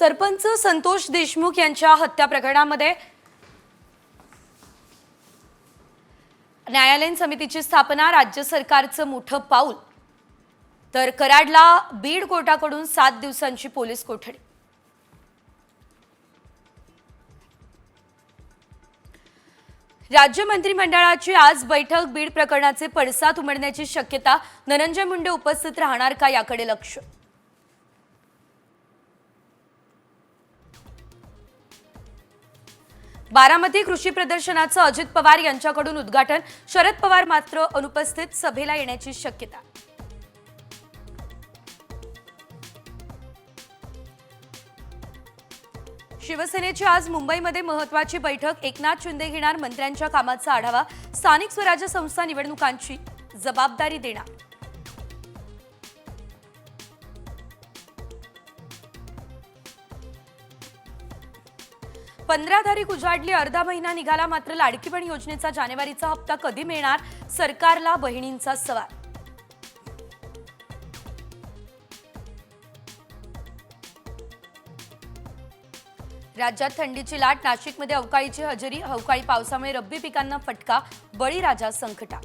सरपंच संतोष देशमुख यांच्या हत्या प्रकरणामध्ये न्यायालयीन समितीची स्थापना राज्य सरकारचं मोठं पाऊल. तर कराडला बीड कोर्टाकडून सात दिवसांची पोलीस कोठडी. राज्य मंत्रिमंडळाची आज बैठक बीड प्रकरणाचे पडसाद उमडण्याची शक्यता. धनंजय मुंडे उपस्थित राहणार का याकडे लक्ष? बारामती कृषी प्रदर्शनाचं अजित पवार यांच्याकडून उद्घाटन. शरद पवार मात्र अनुपस्थित सभेला येण्याची शक्यता. शिवसेनेची आज मुंबईमध्ये महत्वाची बैठक. एकनाथ शिंदे घेणार मंत्र्यांच्या कामाचा आढावा. स्थानिक स्वराज्य संस्था निवडणुकांची जबाबदारी देणार. पंधरा तारीख उजाडली अर्धा महिना निघाला मात्र लाडकी बहीण योजनेचा जानेवारीचा हप्ता कधी मिळणार? सरकारला बहिणींचा सवाल. राज्यात थंडीची लाट नाशिकमध्ये अवकाळीची हजेरी अवकाळी पावसामुळे रब्बी पिकांना फटका बळीराजा संकटात.